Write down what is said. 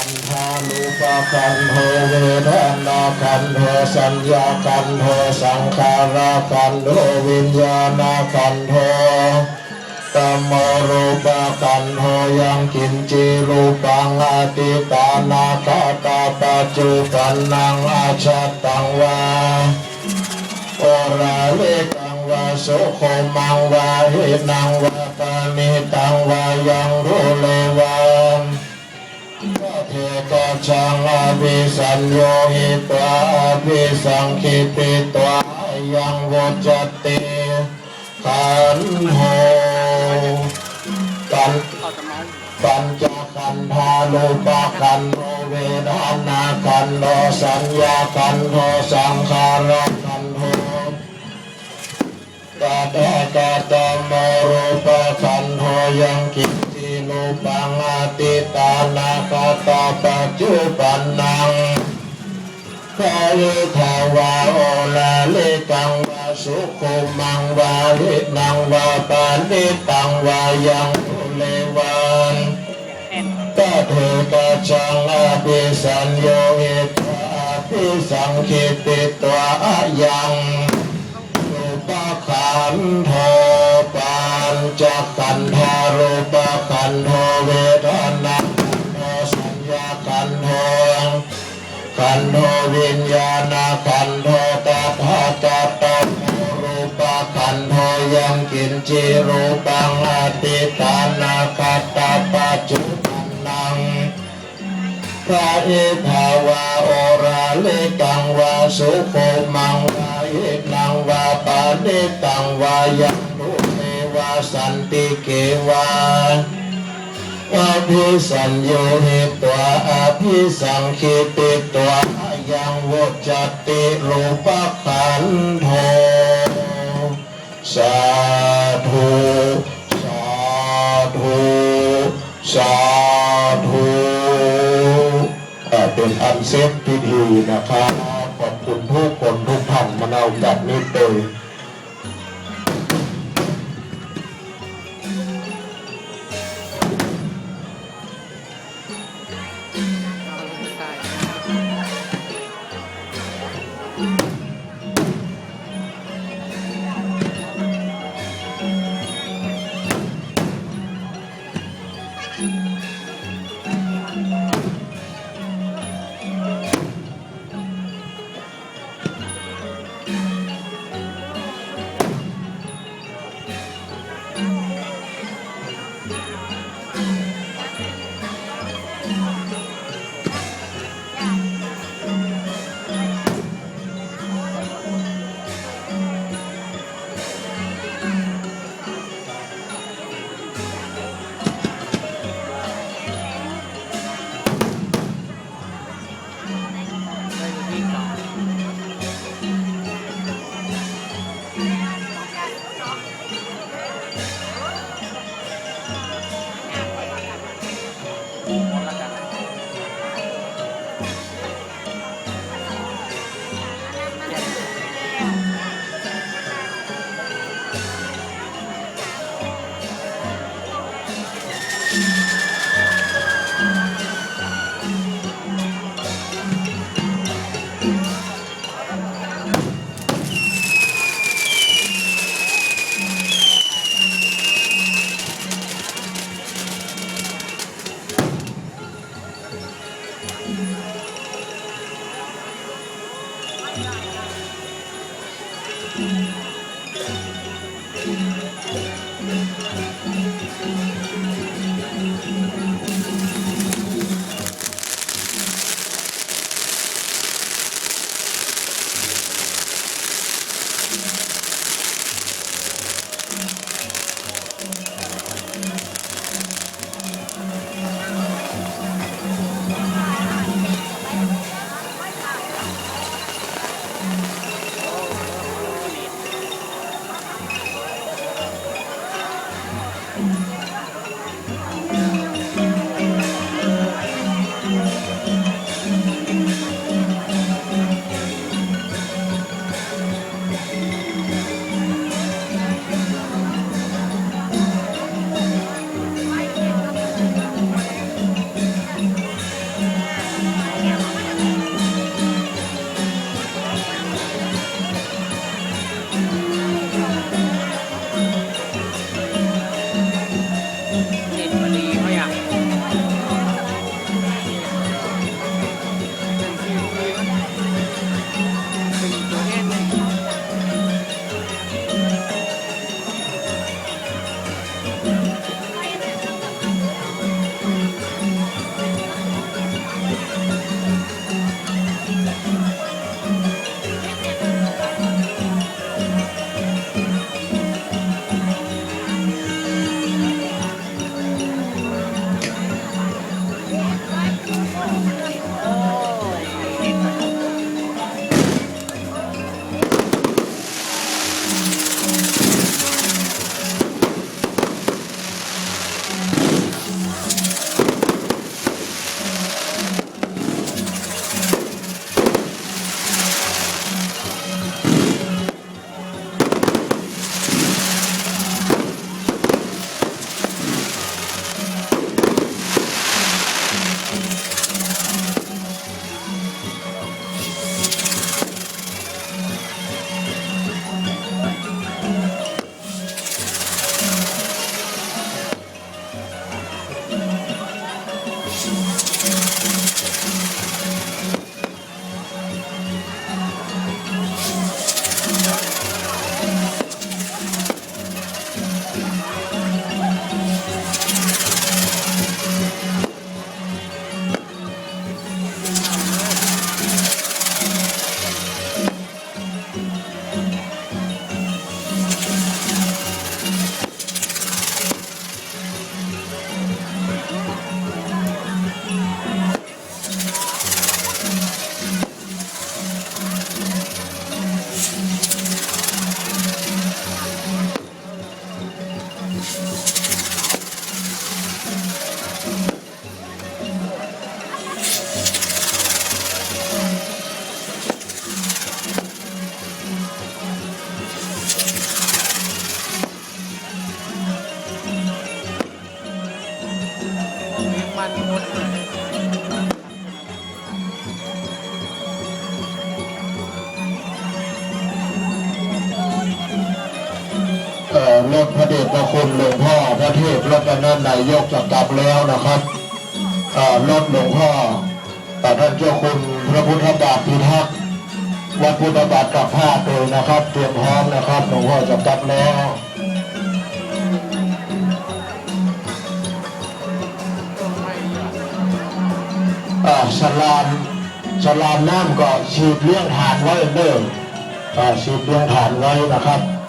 ขันธานุปะขันโทเวทนาขันโทสัญญาขันโทสังขารขันโทวิญญาณขันโทตมโรูปะขันโทยังกินจิรูปังอาติตานาคาตาปัจจุปันนังอาชัตังวาโอราเลกังวาโสโคมังวาหินังวาปานิตังวายังรุเลวัน ก็เทกชังอภิสัญโยหิตวาอภิสังคิปิตวายังวจติขันโหกันปัญจขันธานุปขันโทเวทนาขันโทสัญญาขันโทสังขารขันโทกะตะกะตะโมรูปะขันโทยังกิจจิรู ปังอติตานาคาตาปัจจุปันนังกายทาวาโอลาลิกังวาสุขุมังวาลินังวาปานิตังวายังุเลวันก็เธอกะจังอาภิสัญโยหิตวาอาภิสังคิติตัวอา กินจิรูปังอาติตานาคตตาปัจจุบันนังพระอิทาวาโอราลิกังวาสุโคมังวาอินังวาปานิตังวายังรุเมวาสันติเกวาอภิสัญโยหิตวาอภิสังคิติตวายังวจติรูปขันโท สาธุสาธุสาธุเป็นอันเสร็จพิธีนะครับขอบคุณทุกคนทุกท่านมาเอาจากนี้ไป มันหมดเลย เอ่อรถพระเดชพระคุณหลวงพ่อพระเทพรัตนนายกจะกลับแล้วนะครับรถหลวงพ่อแต่ท่านเจ้าคุณพระพุทธบาทพิทักษ์วัดพุทธบาทกับผ้าตัวนะครับ เตรียมพร้อมนะครับหลวงพ่อจะกลับแล้วสลามสลามน้ำก็ฉีดเลี้ยงฐานไว้เดิมฉีดเลี้ยงฐานไว้นะครับ